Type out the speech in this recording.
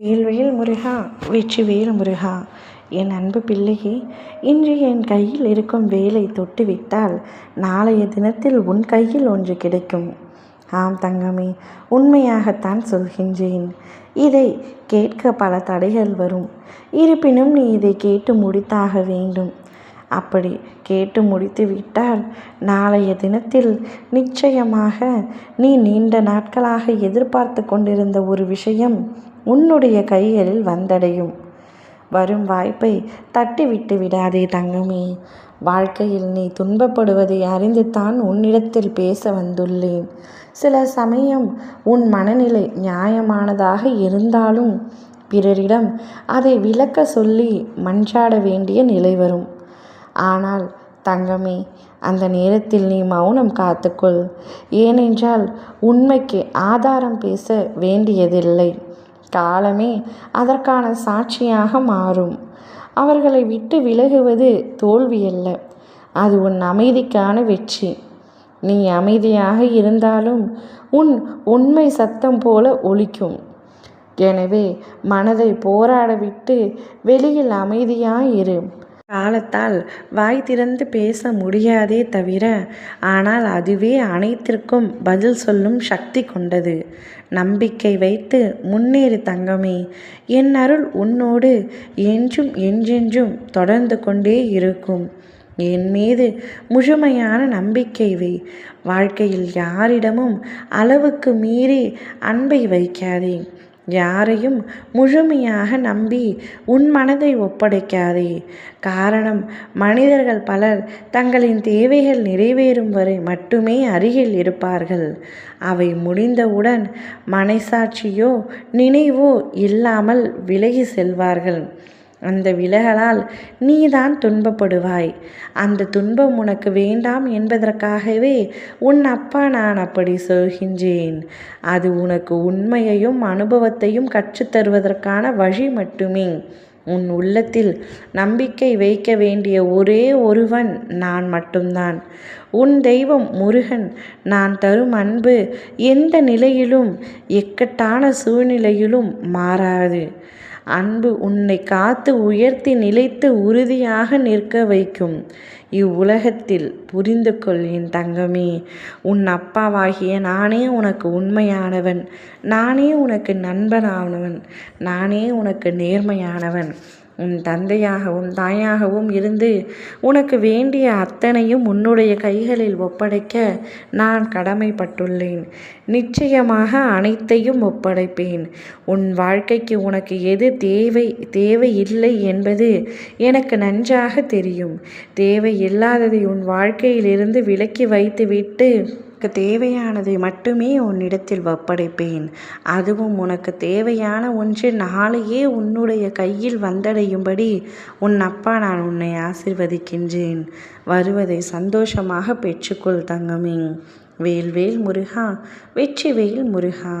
வேல்வேல் முருகா வெற்றிவேல் முருகா. என் அன்பு பிள்ளையே இன்று என் கையில் இருக்கும் வேலை தொட்டுவிட்டால் நாளைய தினத்தில் உன் கையில் ஒன்று கிடைக்கும். ஆம் தங்கமே உண்மையாகத்தான் சொல்கின்றேன். இதை கேட்க பல தடைகள் வரும். இருப்பினும் நீ இதை கேட்டு முடித்தாக வேண்டும். அப்படி கேட்டு முடித்து விட்டால் நாளைய தினத்தில் நிச்சயமாக நீ நீண்ட நாட்களாக எதிர்பார்த்து கொண்டிருந்த ஒரு விஷயம் உன்னுடைய கைகளில் வந்தடையும். வரும் வாய்ப்பை தட்டிவிட்டு விடாதே தங்கமே. வாழ்க்கையில் நீ துன்பப்படுவதை அறிந்து தான் உன்னிடத்தில் பேச வந்துள்ளேன். சில சமயம் உன் மனநிலை நியாயமானதாக இருந்தாலும் பிறரிடம் அதை விளக்க சொல்லி மன்றாட வேண்டிய நிலை வரும். ஆனால் தங்கமே அந்த நேரத்தில் நீ மௌனம் காத்துக்கொள். ஏனென்றால் உண்மைக்கு ஆதாரம் பேச வேண்டியதில்லை. காலமே அதற்கான சாட்சியாக மாறும். அவர்களை விட்டு விலகுவது தோல்வியல்ல அது உன் அமைதிக்கான வெற்றி. நீ அமைதியாக இருந்தாலும் உன் உண்மை சத்தம் போல ஒலிக்கும். எனவே மனதை போராட விட்டு வெளியில் அமைதியாயிரு. காலத்தால் வாய் திறந்து பேச முடியாதே தவிர ஆனால் அதுவே அனைத்திற்கும் பதில் சொல்லும் சக்தி கொண்டது. நம்பிக்கை வைத்து முன்னேறு தங்கமே என் அருள் உன்னோடு என்றும் என்றென்றும் தொடர்ந்து கொண்டே இருக்கும். என் மீது முழுமையான நம்பிக்கை வை. வாழ்க்கையில் யாரிடமும் அளவுக்கு மீறி அன்பை வைக்காதே. யாரையும் முழுமையாக நம்பி உன் மனதை ஒப்படைக்காதே. காரணம் மனிதர்கள் பலர் தங்களின் தேவைகள் நிறைவேறும் வரை மட்டுமே அருகில் இருப்பார்கள். அவை முடிந்தவுடன் மனசாட்சியோ நினைவோ இல்லாமல் விலகி செல்வார்கள். அந்த விலகலால் நீதான் துன்பப்படுவாய். அந்த துன்பம் உனக்கு வேண்டாம் என்பதற்காகவே உன் அப்பா நான் அப்படி சொல்கின்றேன். அது உனக்கு உண்மையையும் அனுபவத்தையும் கற்றுத்தருவதற்கான வழி மட்டுமே. உன் உள்ளத்தில் நம்பிக்கை வைக்க வேண்டிய ஒரே ஒருவன் நான் மட்டும்தான். உன் தெய்வம் முருகன் நான் தரும் அன்பு எந்த நிலையிலும் எக்கட்டான சூழ்நிலையிலும் மாறாது. அன்பு உன்னை காத்து உயர்த்தி நிலைத்து உறுதியாக நிற்க வைக்கும். இவ்வுலகத்தில் புரிந்து கொள் என் தங்கமே உன் அப்பாவாகிய நானே உனக்கு உண்மையானவன் நானே உனக்கு நண்பனானவன் நானே உனக்கு நேர்மையானவன். உன் தந்தையாகவும் தாயாகவும் இருந்து உனக்கு வேண்டிய அத்தனையும் உன்னுடைய கைகளில் ஒப்படைக்க நான் கடமைப்பட்டுள்ளேன். நிச்சயமாக அனைத்தையும் ஒப்படைப்பேன். உன் வாழ்க்கைக்கு உனக்கு எது தேவை தேவையில்லை என்பது எனக்கு நன்றாக தெரியும். தேவையில்லாததை உன் வாழ்க்கையிலிருந்து விலக்கி வைத்துவிட்டு உனக்கு தேவையானதை மட்டுமே உன்னிடத்தில் ஒப்படைப்பேன். அதுவும் உனக்கு தேவையான ஒன்று நாளையே உன்னுடைய கையில் வந்தடையும்படி உன் அப்பா நான் உன்னை ஆசிர்வதிக்கின்றேன். வருவதை சந்தோஷமாக பெற்றுக்கொள் தங்கமே. வேல்வேல் முருகா வெற்றி வேல் முருகா.